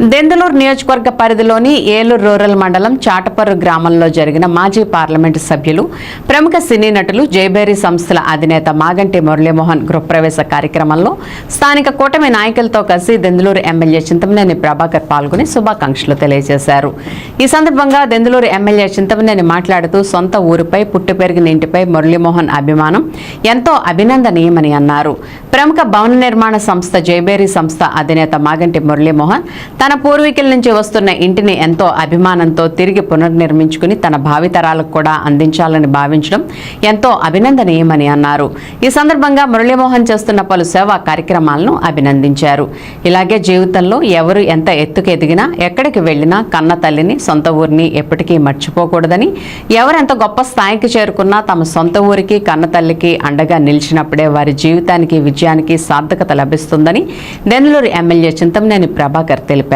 దెందులూరు నియోజకవర్గ పరిధిలోని ఏలూరు రూరల్ మండలం చాటపర్రు గ్రామంలో జరిగిన మాజీ పార్లమెంటు సభ్యులు ప్రముఖ సినీ నటులు జైబేరీ సంస్థల అధినేత మాగంటి మురళీమోహన్ గృహప్రవేశ కార్యక్రమంలో స్థానిక కూటమి నాయకులతో కలిసి దెందులూరు ఎమ్మెల్యే చింతమనేని ప్రభాకర్ పాల్గొని శుభాకాంక్షలు తెలియజేశారు. ఈ సందర్భంగా దెందులూరు ఎమ్మెల్యే చింతమనేని మాట్లాడుతూ సొంత ఊరిపై పుట్టి పెరిగిన ఇంటిపై మురళీమోహన్ అభిమానం ఎంతో అభినందనీయమని అన్నారు. ప్రముఖ భవన నిర్మాణ సంస్థ జైబేరీ సంస్థ అధినేత మాగంటి మురళీమోహన్ తన పూర్వీకుల నుంచి వస్తున్న ఇంటిని ఎంతో అభిమానంతో తిరిగి పునర్నిర్మించుకుని తన భావితరాలకు కూడా అందించాలని భావించడం ఎంతో అభినందనీయమని అన్నారు. ఈ సందర్భంగా మురళీమోహన్ చేస్తున్న పలు సేవా కార్యక్రమాలను అభినందించారు. ఇలాగే జీవితంలో ఎవరు ఎంత ఎత్తుకు ఎదిగినా ఎక్కడికి వెళ్ళినా కన్న తల్లిని సొంత ఊరిని ఎప్పటికీ మర్చిపోకూడదని ఎవరెంత గొప్ప స్థాయికి చేరుకున్నా తమ సొంత ఊరికి కన్న తల్లికి అండగా నిలిచినప్పుడే వారి జీవితానికి విజయానికి సార్థకత లభిస్తుందని దెందులూరు ఎమ్మెల్యే చింతమనేని ప్రభాకర్ తెలిపారు.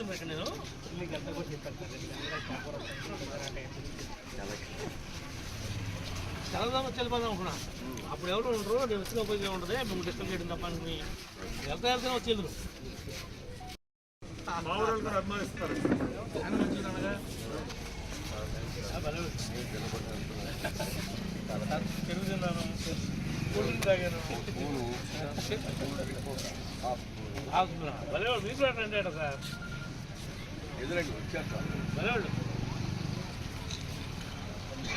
దాదాపు కొంచేది చదవదాం అనుకున్నా అప్పుడు ఎవరు ఉండరు నేను వచ్చిన ఉపయోగం ఉంటుంది మేము డిస్కస్ చేయడం తప్ప అని వెళ్తా వెళ్తే వచ్చి వెళ్తురు పెరుగు తిన్నాను కూల్ తాగాను మీకు సార్ ఎదురండి వచ్చాక భలేవాళ్ళు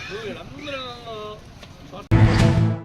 నువ్వు వీళ్ళందరూ